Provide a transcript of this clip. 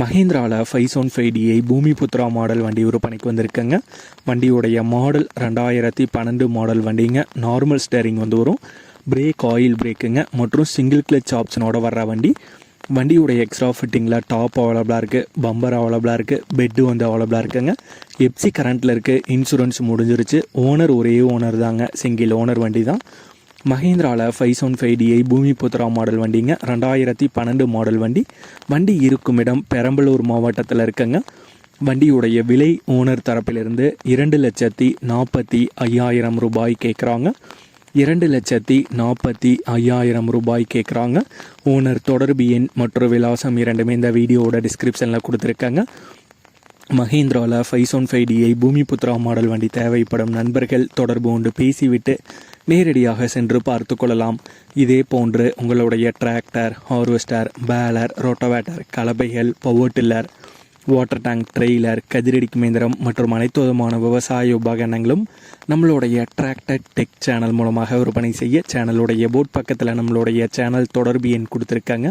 மஹேந்திராவில் five one five DI Bhoomi Putra model வண்டி விற்பனைக்கு வந்திருக்குங்க. வண்டியுடைய மாடல் ரெண்டாயிரத்தி பன்னெண்டு மாடல் வண்டிங்க. நார்மல் ஸ்டேரிங் வந்து வரும். பிரேக் ஆயில் பிரேக்குங்க மற்றும் சிங்கிள் கிளச் ஆப்ஷனோட வர்ற வண்டி. வண்டியுடைய எக்ஸ்ட்ரா ஃபிட்டிங்கில் டாப் அவைலபிளாக இருக்குது பம்பர் அவைலபிளாக இருக்குது பெட்டு வந்து அவைலபிளாக இருக்குங்க. எப்சி கரண்ட்டில் இருக்குது இன்சூரன்ஸ் முடிஞ்சிருச்சு. ஓனர் ஒரே ஓனர் தாங்க. சிங்கிள் ஓனர் வண்டி தான் மஹேந்திராவில் five one five DI Bhoomi Putra model வண்டிங்க. ரெண்டாயிரத்தி பன்னெண்டு மாடல் வண்டி. வண்டி இருக்கும் இடம் பெரம்பலூர் மாவட்டத்தில் இருக்குங்க. வண்டியுடைய விலை ஓனர் தரப்பிலிருந்து இரண்டு லட்சத்தி நாற்பத்தி ஐயாயிரம் ரூபாய் கேட்குறாங்க இரண்டு லட்சத்தி நாற்பத்தி ஐயாயிரம் ரூபாய் கேட்குறாங்க ஓனர் தொடர்பு எண் மற்றும் விலாசம் இரண்டுமே இந்த வீடியோவோட டிஸ்கிரிப்ஷனில் கொடுத்துருக்காங்க. மஹேந்திராவில் five one five DI Bhoomi Putra model வண்டி தேவைப்படும் நண்பர்கள் தொடர்பு கொண்டு பேசிவிட்டு நேரடியாக சென்று பார்த்து கொள்ளலாம். இதே போன்று உங்களுடைய tractor harvester baler rotavator கலபைகள் power tiller water tank trailer கதிரடிக்கு மேந்திரம் மற்றும் அனைத்து விதமான விவசாய உபகரணங்களும் நம்மளுடைய டிராக்டர் டெக் சேனல் மூலமாக விற்பனை செய்ய சேனலுடைய போட் பக்கத்தில் நம்மளுடைய சேனல் தொடர்பு எண் கொடுத்துருக்காங்க.